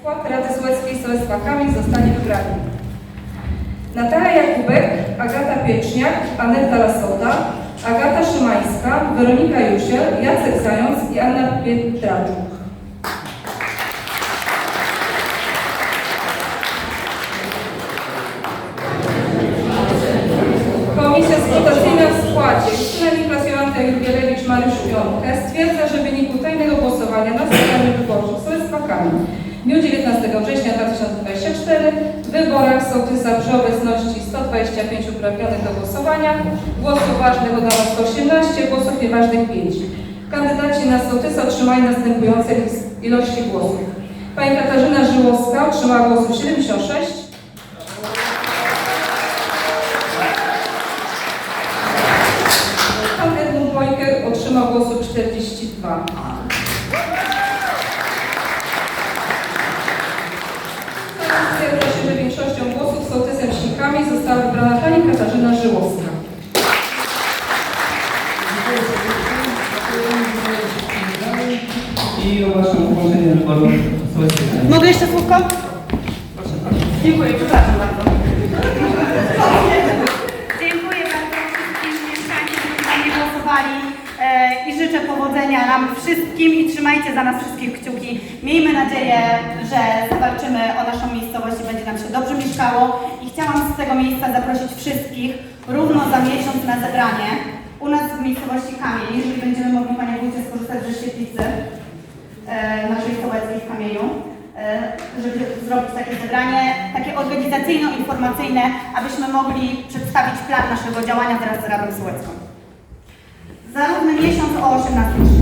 skład Rady Sołeckiej Sołectwa Kamień zostanie wybrani. Natalia Jakubek, Agata Pieczniak, Aneta Lasota, Agata Szymańska, Weronika Jusiel, Jacek Zając i Anna Pietraczuk. Komisja Skutacyjna w składzie Niklas Jolanta Jurgielewicz Mariusz Wiąkę stwierdza, że w wyniku tajnego głosowania na spotkaniu wyborczych Sołectwa Kamień w dniu 19 września 2024 w wyborach sołtysa przy obecności 125 uprawnionych do głosowania, głosów ważnych oddało 118, głosów nieważnych 5. Kandydaci na sołtysa otrzymali następujące ilości głosów. Pani Katarzyna Żyłowska otrzymała głosów 76, Pan Edmund Wojker otrzymał głosów 42. Stwierdza się, że większością głosów sołtysem Śnikami została wybrana pani Katarzyna Żyłowska. I ogłaszam ukończenie wyboru. Mogę jeszcze słówko? Dziękuję, przepraszam bardzo. Dziękuję bardzo wszystkim mieszkańcom, którzy mnie głosowali e, i życzę powodzenia nam wszystkim i trzymajcie za nas wszystkich kciuki. Miejmy nadzieję, że zawalczymy o naszą miejscowość i będzie nam się dobrze mieszkało i chciałam z tego miejsca zaprosić wszystkich równo za miesiąc na zebranie u nas w miejscowości Kamień, jeżeli będziemy mogli Panie Wójcie skorzystać ze świetlicy naszej sołeckiej w Kamieniu, e, żeby zrobić takie zebranie, takie organizacyjno-informacyjne, abyśmy mogli przedstawić plan naszego działania wraz z Radą Sołecką. Za równy miesiąc o 18.30.